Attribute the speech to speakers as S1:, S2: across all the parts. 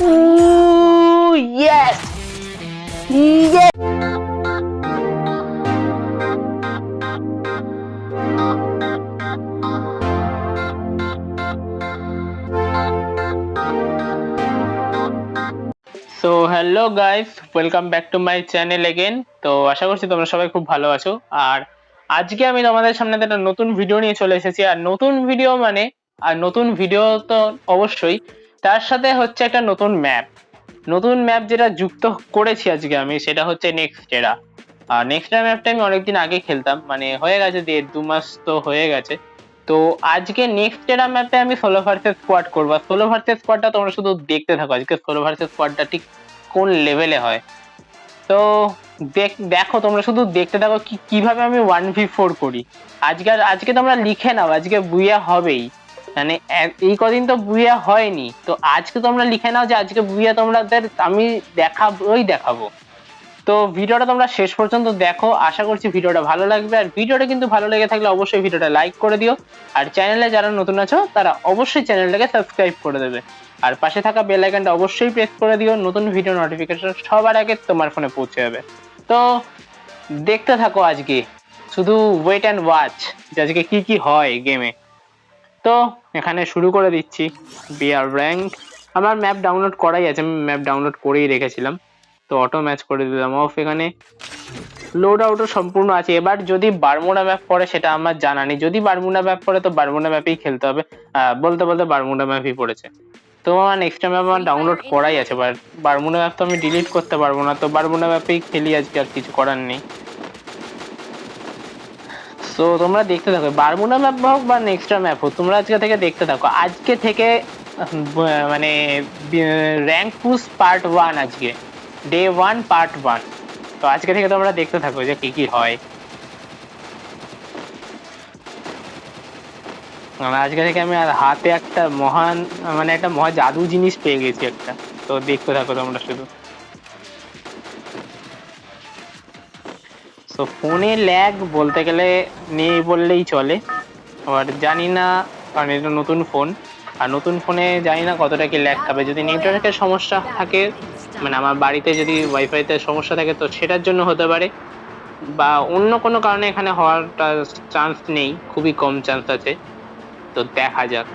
S1: Ooh, yes! Yes! So hello guys welcome back to my channel again তো আশা করছি তোমরা সবাই খুব ভালো আছো। আর আজকে আমি তোমাদের সামনে একটা নতুন ভিডিও নিয়ে চলে এসেছি। আর নতুন ভিডিও মানে আর নতুন ভিডিও তো অবশ্যই। তার সাথে হচ্ছে একটা নতুন ম্যাপ নতুন ম্যাপ যেটা যুক্ত করেছি আজকে আমি, সেটা হচ্ছে নেক্সট এরা আর নেক্সট এরা ম্যাপটা আমি অনেকদিন আগে খেলতাম মানে হয়ে গেছে দেড় দু মাস তো হয়ে গেছে। তো আজকে নেক্সট এরা ম্যাপে আমি সোলো ভার্সেস স্কোয়াড করব। সোলো ভার্সেস স্কোয়াডটা তোমরা শুধু দেখতে থাকো, আজকে সোলো ভার্সেস স্কোয়াডটা ঠিক কোন লেভেলে হয়। তো দেখ, দেখো তোমরা শুধু দেখতে থাকো কি, কীভাবে আমি ওয়ান ভি ফোর করি। আজকে আজকে তোমরা লিখে নাও, আজকে বুইয়া হবেই। মানে এই কদিন তো বুইয়া হয়নি। তো আজকে তোমরা লিখে নাও যে আজকে বুইয়া তোমাদের, আমি দেখাবোই দেখাবো। তো ভিডিওটা তোমরা শেষ পর্যন্ত দেখো। আশা করছি ভিডিওটা ভালো লাগবে। আর ভিডিওটা কিন্তু ভালো লেগে থাকলে অবশ্যই ভিডিওটা লাইক করে দিও। আর চ্যানেলে যারা নতুন আছো, তারা অবশ্যই চ্যানেলটাকে সাবস্ক্রাইব করে দেবে। আর পাশে থাকা বেল আইকনটা অবশ্যই প্রেস করে দিও। নতুন ভিডিও নোটিফিকেশন সবার আগে তোমার ফোনে পৌঁছে যাবে। তো দেখতে থাকো আজকে। শুধু ওয়েট অ্যান্ড ওয়াচ যে আজকে কি কি হয় গেমে তো এখানে শুরু করে দিচ্ছি। বিআর র্যাঙ্ক আমার ম্যাপ ডাউনলোড করাই আছে, আমি ম্যাপ ডাউনলোড করেই রেখেছিলাম। তো অটো ম্যাচ করে দিলাম অফ এখানে। লোড আউটও সম্পূর্ণ আছে। এবার যদি বারমুডা ম্যাপ পড়ে, সেটা আমার জানা নেই। যদি বারমুডা ম্যাপ পড়ে, তো বারমুডা ম্যাপেই খেলতে হবে। বলতে বলতে বারমুডা ম্যাপই পড়েছে। তো আমার নেক্সট ম্যাপ আমার ডাউনলোড করাই আছে বারমুডা ম্যাপ তো আমি ডিলিট করতে পারব না। তো বারমুডা ম্যাপেই খেলি আজকে, আর কিছু করার নেই। তো তোমরা দেখতে থাকো। বারমুডা ম্যাপ হোক বা নেক্সট্রা ম্যাপ হোক, তোমরা আজকে থেকে দেখতে থাকো। আজকে থেকে মানে র্যাঙ্ক পুশ পার্ট ওয়ান আজকে। ডে ওয়ান পার্ট ওয়ান তো আজকে থেকে তোমরা দেখতে থাকো যে কি কি হয়। মানে আজকে থেকে আমি আর হাতে একটা মহান মানে একটা মহা জাদু জিনিস পেয়ে গেছি একটা। তো দেখতে থাকো তোমরা শুধু। তো ফোনে ল্যাগ বলতে গেলে নেই বললেই চলে। আবার জানি না, কারণ এটা নতুন ফোন। আর নতুন ফোনে জানি না কতটা কি ল্যাগ খাবে। যদি নেটওয়ার্কের সমস্যা থাকে মানে আমার বাড়িতে যদি ওয়াইফাইতে সমস্যা থাকে, তো সেটার জন্য হতে পারে। বা অন্য কোনো কারণে এখানে হওয়ারটা চান্স নেই, খুবই কম চান্স আছে। তো দেখা যাক।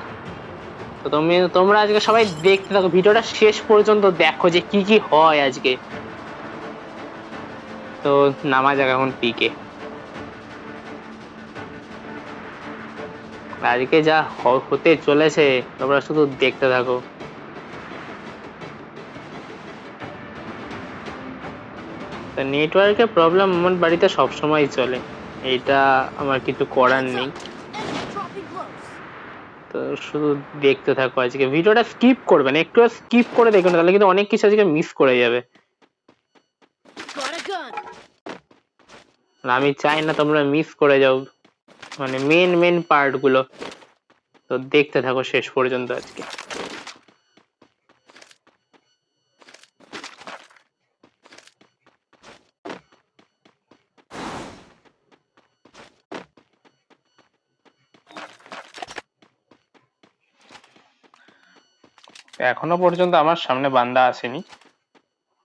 S1: তো তুমি, তোমরা আজকে সবাই দেখতে থাকো। ভিডিওটা শেষ পর্যন্ত দেখো যে কি কি হয় আজকে। তো নামা যাক এখন পিকে। আজকে যা হতে চলেছে, তোমরা শুধু দেখতে থাকো। নেটওয়ার্কের প্রবলেম আমার বাড়িতে সব সময় চলে। এটা আমার কিছু করার নেই। তো শুধু দেখতে থাকো আজকে। ভিডিওটা স্কিপ করবে না একটু স্কিপ করে দেখো না তাহলে কিন্তু অনেক কিছু আজকে মিস করে যাবে। আমি চাই না তোমরা মিস করে যাও। মানে মেন মেন পার্টগুলো। তো দেখতে থাকো শেষ পর্যন্ত আজকে। এখনও পর্যন্ত আমার সামনে বান্দা আসেনি।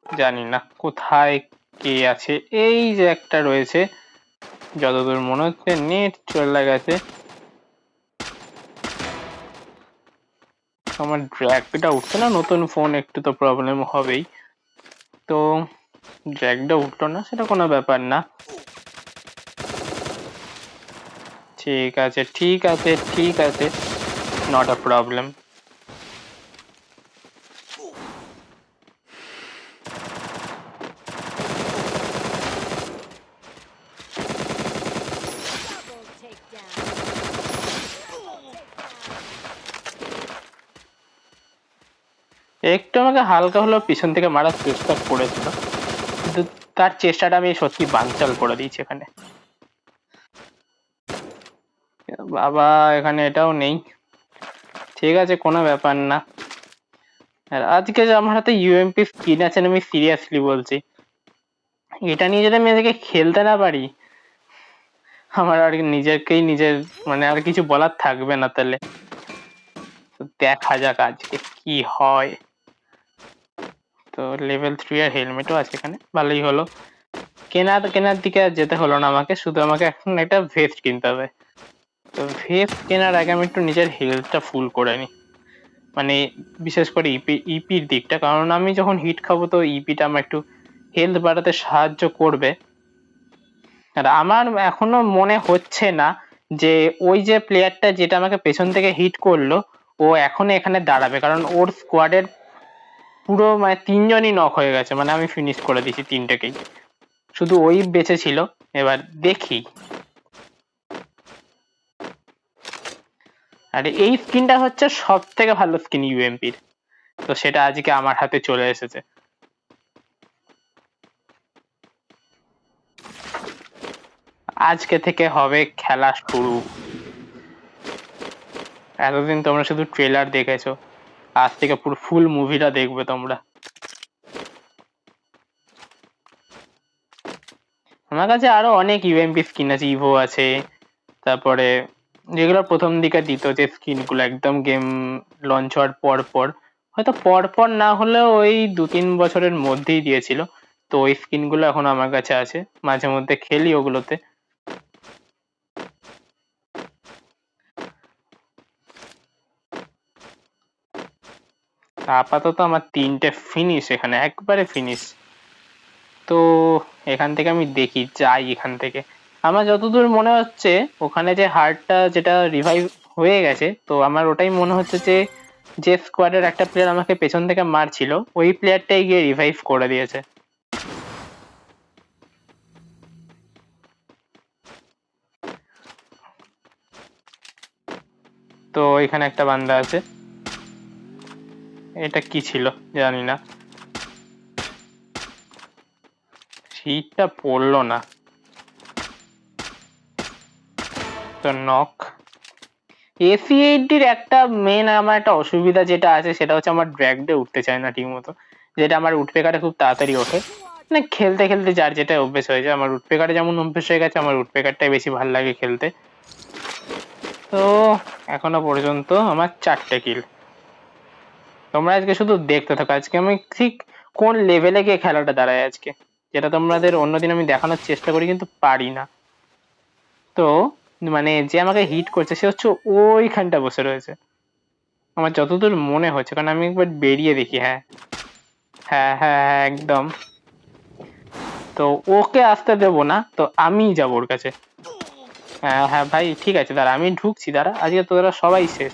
S1: জানি না কোথায় কে আছে, এই যে একটা রয়েছে। যতদূর মনে হচ্ছে নেট চলে গেছে। আমার ড্র্যাগটা উঠছে না, নতুন ফোন একটু তো প্রবলেম হবেই। তো ড্র্যাগটা উঠল না, সেটা কোনো ব্যাপার না। ঠিক আছে ঠিক আছে ঠিক আছে। নট আ প্রবলেম একটু আমাকে হালকা হলেও পিছন থেকে মারার চেষ্টা করেছিল। কিন্তু তার চেষ্টাটা আমি সত্যি বানচাল করে দিয়েছি এখানে। বাবা, এখানে এটাও নেই। ঠিক আছে, কোনো ব্যাপার না। আর আজকে যে আমার হাতে ইউএমপি স্কিন আছে আমি সিরিয়াসলি বলছি, এটা নিয়ে যদি আমি আজকে খেলতে না পারি, আমার আর নিজেকেই নিজের মানে আর কিছু বলার থাকবে না তাহলে। দেখা যাক আজকে কি হয়। তো লেভেল থ্রি আর হেলমেটও আছে এখানে, ভালোই হলো। কেনার কেনার দিকে আর যেতে হলো না আমাকে, শুধু আমাকে এখন একটা ভেস্ট কিনতে হবে। তো ভেস্ট কেনার আগে আমি একটু নিজের হেলথটা ফুল করে নিই মানে বিশেষ করে ইপি ইপির দিকটা, কারণ আমি যখন হিট খাব তো ইপিটা আমার একটু হেলথ বাড়াতে সাহায্য করবে। আর আমার এখনও মনে হচ্ছে না যে ওই যে প্লেয়ারটা যেটা আমাকে পেছন থেকে হিট করল, ও এখনও এখানে দাঁড়াবে, কারণ ওর স্কোয়াডের পুরো মানে তিনজনই নক হয়ে গেছে মানে আমি ফিনিশ করে দিয়েছি তিনটেকেই। শুধু ওই বেঁচে ছিল, এবার দেখি। আর এই স্কিনটা হচ্ছে সব থেকে ভালো স্কিন ইউএমপির তো সেটা আজকে আমার হাতে চলে এসেছে। আজকে থেকে হবে খেলা শুরু। এতদিন তোমরা শুধু ট্রেলার দেখেছ। আজ থেকে পুরো ফুল মুভিটা দেখবে তোমরা। আমার কাছে আরও অনেক ইউএমপি স্কিন আছে ইভো আছে, তারপরে যেগুলো প্রথম দিকে দিত যে স্কিনগুলো, একদম গেম লঞ্চ হওয়ার পর পর, হয়তো পর পর না হলেও ওই দু তিন বছরের মধ্যেই দিয়েছিল। তো ওই স্কিনগুলো এখন আমার কাছে আছে, মাঝে মধ্যে খেলি ওগুলোতে। আপাতত আমার তিনটে ফিনিশ এখানে, একবারে ফিনিশ তো এখান থেকে আমি দেখি, যাই এখান থেকে। আমার যতদূর মনে হচ্ছে, ওখানে যে হার্টটা যেটা রিভাইভ হয়ে গেছে, তো আমার ওটাই মনে হচ্ছে যে যে স্কোয়াডের একটা প্লেয়ার আমাকে পেছন থেকে মারছিল, ওই প্লেয়ারটাই গিয়ে রিভাইভ করে দিয়েছে। তো এখানে একটা বান্দা আছে। এটা কি ছিল? জানি না। শীতটা পড়ল না। তো নক এসি এইটির একটা মেন আমার একটা অসুবিধা যেটা আছে, সেটা হচ্ছে আমার ড্র্যাগডে উঠতে চায় না ঠিক মতো যেটা আমার উঠপে কাটে খুব তাড়াতাড়ি ওঠে। মানে খেলতে খেলতে যার যেটা অভ্যেস হয়ে যায়। আমার উঠপে কাটে যেমন অভ্যেস হয়ে গেছে, আমার উঠপে কাটটাই বেশি ভালো লাগে খেলতে। তো, এখনও পর্যন্ত আমার চারটে কিল তোমরা আজকে শুধু দেখতে থাকো। আজকে আমি ঠিক কোন লেভেলে গিয়ে খেলাটা দাঁড়ায় আজকে? যেটা তোমাদের অন্যদিন আমি দেখানোর চেষ্টা করি, কিন্তু পারি না। তো মানে যে আমাকে হিট করছে, সে হচ্ছে ওইখানটা বসে রয়েছে। আমার যতদূর মনে হচ্ছে, কারণ আমি একবার বেরিয়ে দেখি হ্যাঁ। হ্যাঁ হ্যাঁ হ্যাঁ একদম। তো ওকে আসতে দেবো না, তো আমিই যাব ওর কাছে। হ্যাঁ হ্যাঁ ভাই, ঠিক আছে, দাঁড়া, আমি ঢুকছি, দাঁড়া। আজকে তোরা সবাই শেষ।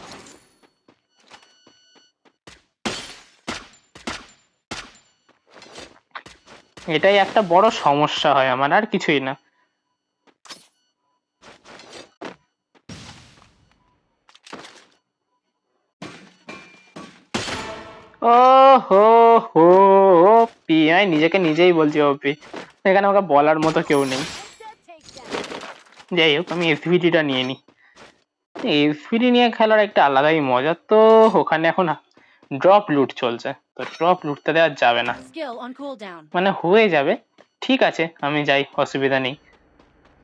S1: এটাই একটা বড় সমস্যা হয় আমার, আর কিছুই না। ও হো হো ওপি আমি নিজেকে নিজেই বলছি ওপি এখানে আমাকে বলার মতো কেউ নেই। যাই হোক, আমি এসভিডিটা নিয়ে নিই এসভিডি নিয়ে খেলার একটা আলাদাই মজা, তো ওখানে এখন ড্রপ লুট চলছে। তো ড্রপ লুটতে দেওয়া যাবে না. মানে হয়ে যাবে। ঠিক আছে আমি যাই অসুবিধা নেই।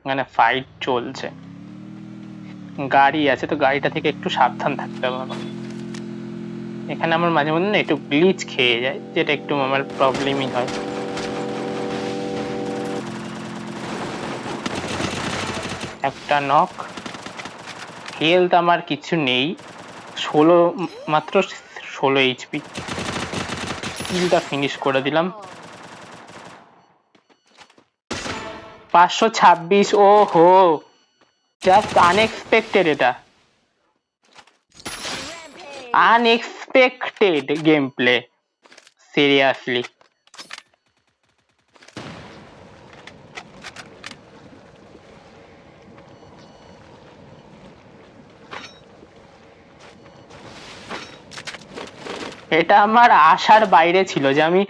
S1: মানে ফাইট চলছে। গাড়ি আছে তো গাড়িটা থেকে একটু সাবধান থাকতে হবে আমার এখানে আমার মাঝে মধ্যে না একটু গ্লিচ খেয়ে যায় যেটা একটু আমার প্রবলেমই হয়। একটা নক হেলথ আমার কিছু নেই। ষোলো মাত্র ষোলো এইচপি কিলটা ফিনিশ করে দিলাম। পাঁচশো ছাব্বিশ ও হো জাস্ট আনএক্সপেক্টেড এটা। আনএক্সপেক্টেড গেম প্লে সিরিয়াসলি এটা আমার আশার বাইরে ছিল যে আমি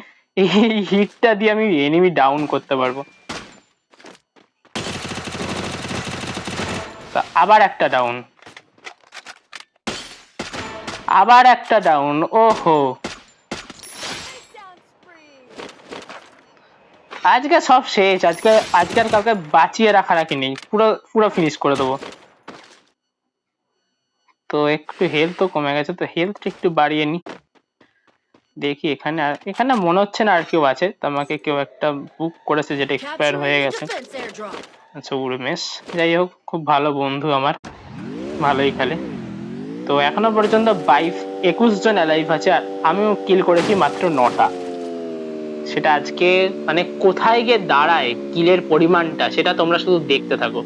S1: এই হিটটা দিয়ে আমি এনিমি ডাউন করতে পারব। আবার একটা ডাউন আবার একটা ডাউন ওহো. আজকে সব শেষ, আজকে আজকে আর কাউকে বাঁচিয়ে রাখা রাখি নেই, পুরো পুরো ফিনিশ করে দেবো। তো একটু হেলথ তো কমে গেছে, তো হেলথটা একটু বাড়িয়ে নি। দেখি এখানে আর এখানে মনে হচ্ছে না আর কেউ আছে। তোমাকে কেউ একটা বুক করেছে যেটা এক্সপায়ার হয়ে গেছে. আচ্ছা উর্মেশ যাই হোক খুব ভালো বন্ধু আমার। ভালোই খেলে। তো এখনও পর্যন্ত বাইশ একুশ জন অ্যালাইভ আছে আর আমিও কিল করেছি মাত্র নটা। সেটা আজকে মানে কোথায় গিয়ে দাঁড়ায় কিলের পরিমাণটা সেটা তোমরা শুধু দেখতে থাকো।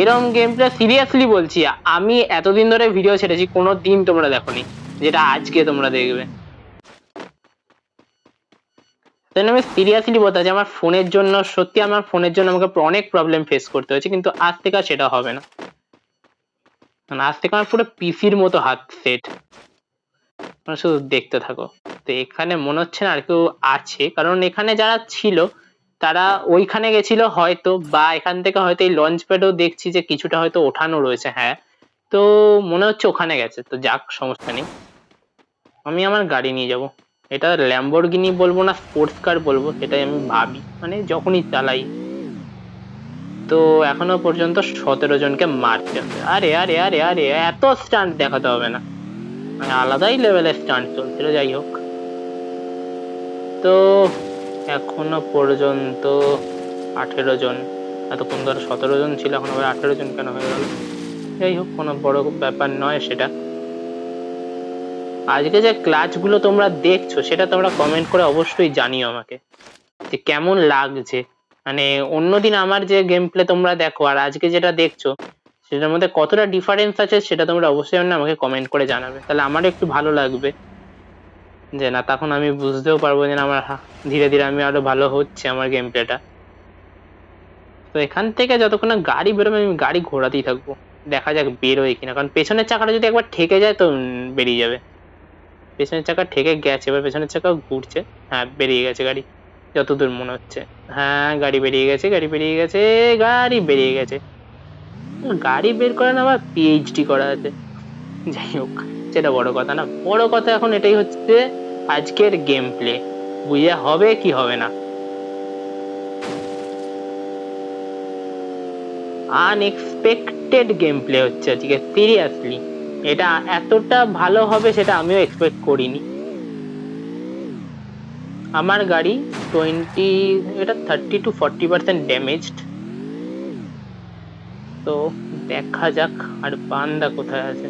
S1: এরম গেমটা সিরিয়াসলি বলছি আমি এতদিন ধরে ভিডিও ছেড়েছি কোনো দিন তোমরা দেখোনি যেটা আজকে তোমরা দেখবে। তাই আমি সিরিয়াসলি বলতে চাই, আমার ফোনের জন্য, সত্যি আমার ফোনের জন্য আমাকে অনেক প্রবলেম ফেস করতে হয়েছে, কিন্তু আজ থেকে আর সেটা হবে না। মানে আজ থেকে আমার পুরো পিসির মতো হাত সেট মানে শুধু দেখতে থাকো। তো এখানে মনে হচ্ছে না আর কেউ আছে, কারণ এখানে যারা ছিল, তারা ওইখানে গেছিল হয়তো, বা এখান থেকে হয়তো এই লঞ্চ প্যাডও দেখছি যে কিছুটা হয়তো ওঠানো রয়েছে হ্যাঁ। তো মনে হচ্ছে ওখানে গেছে। তো যাক, সমস্যা নেই। আমি আমার গাড়ি নিয়ে যাব। এটা ল্যাম্বরগিনি বলব না স্পোর্টস কার বলব, সেটাই আমি ভাবি। মানে যখনই চালাই। তো এখনও পর্যন্ত সতেরো জনকে মারতে হবে। আরে আরে আরে আরে, এত স্টান্ট দেখাতে হবে না। মানে আলাদাই লেভেলের স্টান্ট চলছিল, যাই হোক। তো এখনও পর্যন্ত আঠেরো জন, এতক্ষণ ধরে সতেরো জন ছিল, এখন আবার আঠেরো জন কেন হয়ে গেল? যাই হোক, কোনো বড় ব্যাপার নয় সেটা। আজকে যে ক্লাচগুলো তোমরা দেখছ, সেটা তোমরা কমেন্ট করে অবশ্যই জানিও আমাকে। যে কেমন লাগছে? মানে অন্যদিন আমার যে গেম প্লে তোমরা দেখো, আর আজকে যেটা দেখছ, সেটার মধ্যে কতটা ডিফারেন্স আছে সেটা তোমরা অবশ্যই আমাকে কমেন্ট করে জানাবে। তাহলে আমারও একটু ভালো লাগবে। যে না, তখন আমি বুঝতেও পারব যে আমার ধীরে ধীরে আমি আরও ভালো হচ্ছে আমার গেম প্লেটা তো এখান থেকে যতক্ষণ না গাড়ি বেরোবে, আমি গাড়ি ঘোরাতেই থাকব। দেখা যাক বেরোয় কিনা। কারণ পেছনের চাকাটা যদি একবার ঠেকে যায়, তো বেরিয়ে যাবে। পেছনের চাকা ঠেকে গেছে, এবার পেছনের চাকা ঘুরছে। হ্যাঁ বেরিয়ে গেছে গাড়ি। যতদূর মনে হচ্ছে। হ্যাঁ গাড়ি বেরিয়ে গেছে, গাড়ি বেরিয়ে গেছে, গাড়ি বেরিয়ে গেছে। গাড়ি বের করে না আবার পিএইচডি করা আছে। যাই হোক, সেটা বড় কথা না। বড় কথা এখন এটাই হচ্ছে আজকের গেম প্লে বুঝে হবে কি হবে না। আনএক্সপেক্টেড গেম প্লে হচ্ছে আজকে সিরিয়াসলি এটা এতটা ভালো হবে সেটা আমিও এক্সপেক্ট করিনি। আমার গাড়ি টোয়েন্টি এটা thirty to forty percent damaged তো দেখা যাক আর বান্দা কোথায় আছে।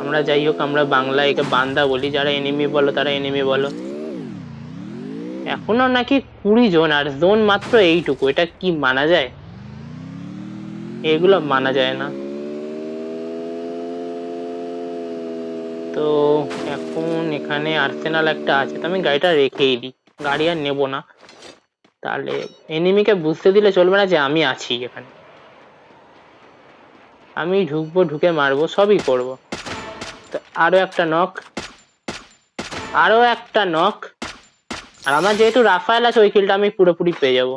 S1: আমরা যাই হোক, আমরা বাংলায় একে বান্দা বলি, যারা এনিমি বলো, তারা এনিমি বলো। এখনও নাকি কুড়ি জন, আর জোন মাত্র এইটুকু, এটা কি মানা যায়? এগুলো মানা যায় না। তো এখন এখানে আর্সেনাল একটা আছে, তো আমি গাড়িটা রেখেই দিই। গাড়ি আর নেব না। তাহলে এনিমিকে বুঝতে দিলে চলবে না যে আমি আছি এখানে। আমি ঢুকবো, ঢুকে মারবো, সবই করব। তো আরও একটা নক আরও একটা নক আর আমার যেহেতু রাফায়েল আছে, ওই কিলটা আমি পুরোপুরি পেয়ে যাব।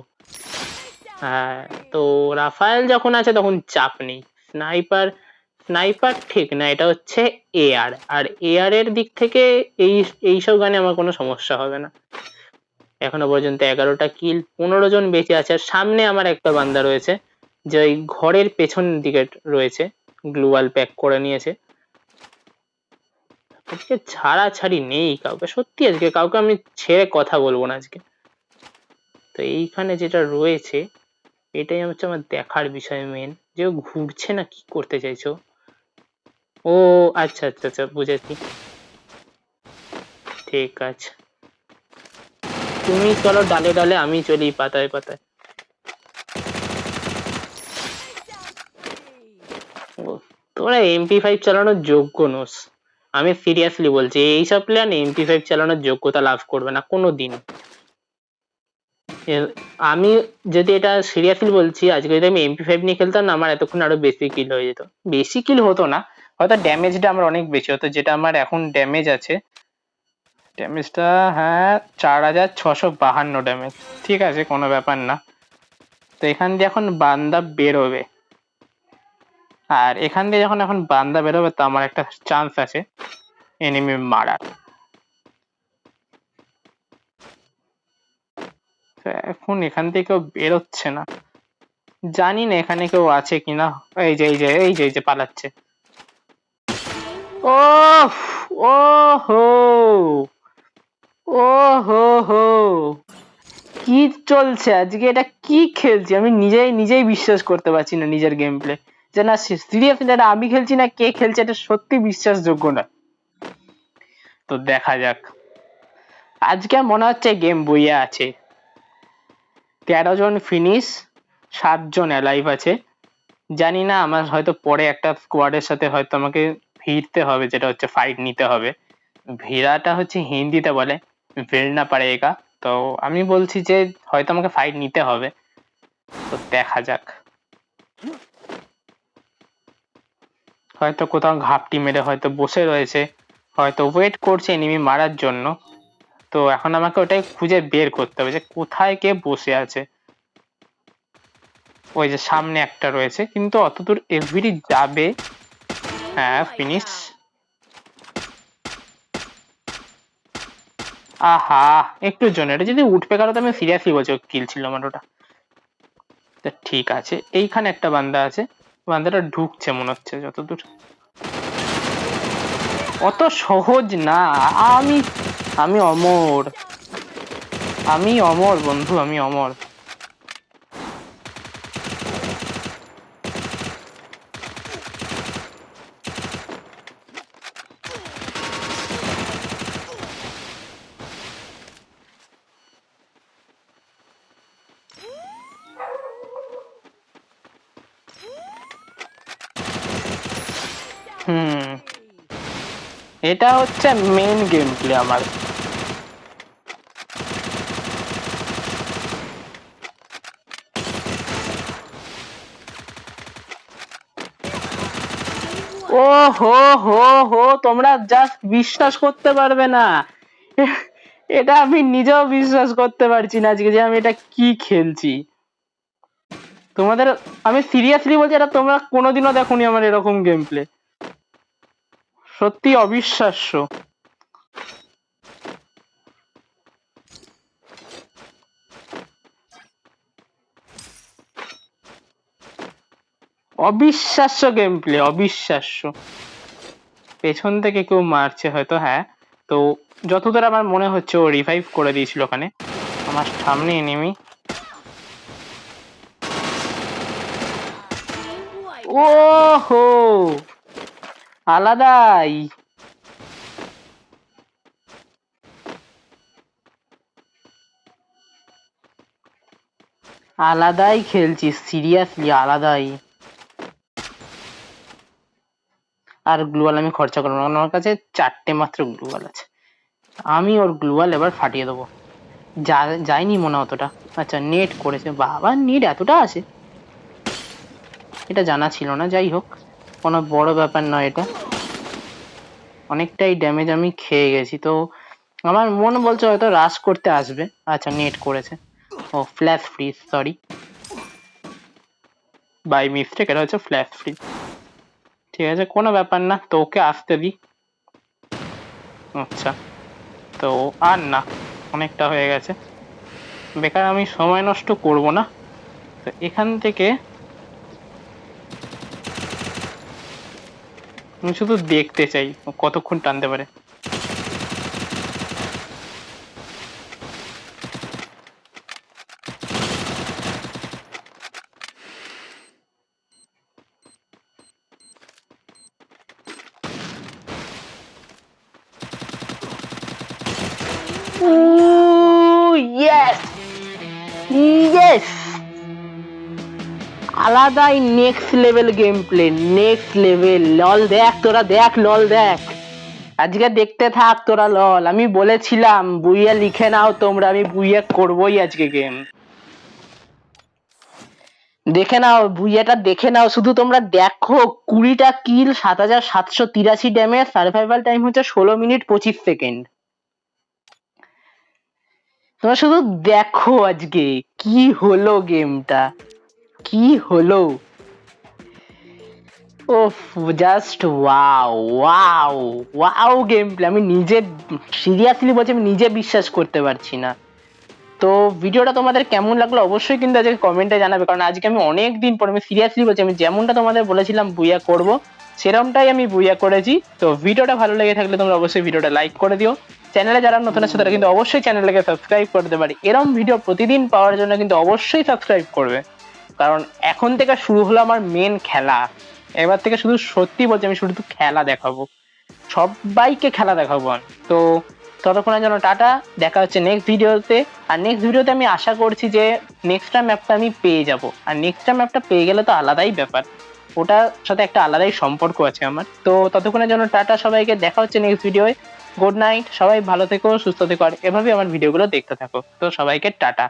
S1: হ্যাঁ তো রাফায়েল যখন আছে, তখন চাপ নেই। স্নাইপার স্নাইপার ঠিক না, এটা হচ্ছে এআর আর এআর এর দিক থেকে এই, এইসব গানে আমার কোনো সমস্যা হবে না। এখনও পর্যন্ত এগারোটা কিল পনেরো জন বেঁচে আছে। আর সামনে আমার একটা বান্দা রয়েছে, যে ওই ঘরের পেছন দিকে রয়েছে গ্লুয়াল প্যাক করে নিয়েছে। আজকে ছাড়াছাড়ি নেই কাউকে, সত্যি আজকে কাউকে আমি ছেড়ে কথা বলব না আজকে। তো এইখানে যেটা রয়েছে, এটাই হচ্ছে আমার দেখার বিষয় মেন যে ঘুরছে না কি করতে চাইছো ও আচ্ছা আচ্ছা আচ্ছা বুঝেছি। ঠিক আছে। তুমি চলো ডালে ডালে, আমি চলি পাতায় পাতায়। তোরা এমপি ফাইভ চালানোর যোগ্য নোস। আমি সিরিয়াসলি বলছি, এইসব প্লেয়ার এমপি ফাইভ চালানোর যোগ্যতা লাভ করবে না কোনো দিন আমি যদি এটা সিরিয়াসলি বলছি, আজকে যদি আমি এমপি ফাইভ নিয়ে খেলতাম না, আমার এতক্ষণ আরও বেশি কিল হয়ে যেত। বেশি কিল হতো না হয়তো ড্যামেজটা আমার অনেক বেশি হতো যেটা আমার এখন ড্যামেজ আছে। ড্যামেজটা হ্যাঁ চার হাজার ছশো বাহান্ন ড্যামেজ ঠিক আছে, কোনো ব্যাপার না। তো এখান দিয়ে এখন বান্দা বেরোবে। আর এখান দিয়ে যখন এখন বান্দা বেরোবে, তো আমার একটা চান্স আছে এনিমি মারার। এখন এখান থেকে কেউ বেরোচ্ছে না। জানি না এখানে কেউ আছে কিনা। এই যে এই যে এই যে এই যে পালাচ্ছে। ও ও হো ও হো হো কি চলছে? আজকে এটা কি খেলছি? আমি নিজেই নিজেই বিশ্বাস করতে পারছি না নিজের গেম প্লে যে না সিরিয়াসলি এটা আমি খেলছি না, কে খেলছে, এটা সত্যি বিশ্বাসযোগ্য না। তো দেখা যাক। আজকে মনে হচ্ছে গেম বইয়ে আছে। তেরো জন ফিনিশ সাতজন অ্যালাইভ আছে। জানি না, আমার হয়তো পরে একটা স্কোয়াডের সাথে হয়তো আমাকে ভিড়তে হবে, যেটা হচ্ছে ফাইট নিতে হবে। ভিড়াটা হচ্ছে হিন্দিতে বলে ভিড়না পারেগা। তো আমি বলছি যে, হয়তো আমাকে ফাইট নিতে হবে। তো দেখা যাক। হয়তো কোথাও ঘাপটি মেরে হয়তো বসে রয়েছে, হয়তো ওয়েট করছে এনিমি মারার জন্য। তো এখন আমাকে ওটাই খুঁজে বের করতে হবে যে, কোথায় কে বসে আছে। ওই যে সামনে একটা রয়েছে, কিন্তু অতদূর এভরিডি যাবে। হ্যাঁ ফিনিশ আহা একটুর জন্য এটা যদি উঠবে কারও তো আমি সিরিয়াসলি বলছি কিল ছিল আমার ওটা। তা ঠিক আছে এইখানে একটা বান্দা আছে বান্দাটা ঢুকছে মনে হচ্ছে যতদূর। অত সহজ না আমি আমি অমর। আমি অমর বন্ধু আমি অমর। এটা হচ্ছে মেন গেম প্লে আমার। ও হো হো হো, তোমরা জাস্ট বিশ্বাস করতে পারবে না। এটা আমি নিজেও বিশ্বাস করতে পারছি না আজকে যে আমি এটা কি খেলছি। তোমাদের, আমি সিরিয়াসলি বলছি এটা তোমরা কোনোদিনও দেখোনি আমার এরকম গেম প্লে সত্যি অবিশ্বাস্য। অবিশ্বাস্য গেম প্লে অবিশ্বাস্য। পেছন থেকে কেউ মারছে হয়তো হ্যাঁ। তো যতদূর আমার মনে হচ্ছে ও রিভাইভ করে দিয়েছিল ওখানে। আমার সামনে এনিমি ও হো আলাদাই। আলাদাই খেলছি সিরিয়াসলি আলাদাই। আর গ্লুয়াল আমি খরচা করব না আমার কাছে চারটে মাত্র গ্লুয়াল আছে। আমি ওর গ্লুয়াল এবার ফাটিয়ে দেবো। যা, যায়নি মনে অতটা। আচ্ছা নেট করেছে। বাবা নেট এতটা আছে এটা জানা ছিল না, যাই হোক। কোনো বড় ব্যাপার নয় এটা। অনেকটাই ড্যামেজ আমি খেয়ে গেছি। তো আমার মন বলছে হয়তো রাশ করতে আসবে। আচ্ছা নেট করেছে। ও flash freeze sorry by mistake এটা হচ্ছে ফ্ল্যাশ ফ্রিজ ঠিক আছে, কোনো ব্যাপার না তো ওকে আসতে দিই আচ্ছা তো আর না, অনেকটা হয়ে গেছে। বেকার আমি সময় নষ্ট করব না। তো এখান থেকে আমি শুধু দেখতে চাই কতক্ষণ টানতে পারে। আলাদাই next level game play next level lol দেখ, তোরা দেখ লল দেখ। আজকে দেখতে থাক, তোরা লল আমি বলেছিলাম, বুইয়া লিখে নাও তোমরা, আমি বুইয়ে করবোই আজকে গেম দেখে নাও, বুইয়াটা দেখে নাও, শুধু তোমরা দেখো, কুড়িটা কিল সাত হাজার সাতশো তিরাশি ড্যামেজ সার্ভাইভাল টাইম হচ্ছে ষোলো মিনিট পঁচিশ সেকেন্ড তোমরা শুধু দেখো আজকে, কি হলো গেমটা কি হলো? ওফ just wow wow wow game play আমি নিজে সিরিয়াসলি বলছি, আমি নিজে বিশ্বাস করতে পারছি না। তো ভিডিওটা তোমাদের কেমন লাগল অবশ্যই কিন্তু আজকে কমেন্টে জানাবে, কারণ আজকে আমি অনেক দিন পর, আমি সিরিয়াসলি বলছি, আমি যেমনটা তোমাদের বলেছিলাম, বুইয়া করব, সেরমটাই আমি বুইয়া করেছি। তো ভিডিওটা ভালো লেগে থাকলে তোমরা অবশ্যই ভিডিওটা লাইক করে দিও। চ্যানেলে যারা নতুন আছে, তারা কিন্তু অবশ্যই চ্যানেলটাকে সাবস্ক্রাইব করতে পারি। এরম ভিডিও প্রতিদিন পাওয়ার জন্য কিন্তু অবশ্যই সাবস্ক্রাইব করবে। কারণ এখন থেকে শুরু হলো আমার মেন খেলা। এবার থেকে শুধু সত্যি বলছি, আমি শুধু খেলা দেখাবো। সবাইকে খেলা দেখাবো আমি তো ততক্ষণের জন্য টাটা, দেখা হচ্ছে নেক্সট ভিডিওতে আর নেক্সট ভিডিওতে আমি আশা করছি যে নেক্সটটা ম্যাপটা আমি পেয়ে যাব। আর নেক্সটটা ম্যাপটা পেয়ে গেলে তো আলাদাই ব্যাপার। ওটার সাথে একটা আলাদাই সম্পর্ক আছে আমার। তো ততক্ষণের জন্য টাটা সবাইকে, দেখা হচ্ছে নেক্সট ভিডিওয়ে গুড নাইট সবাই ভালো থেকো, সুস্থ থেকো। আর এভাবে আমার ভিডিওগুলো দেখতে থাকো। তো সবাইকে টাটা।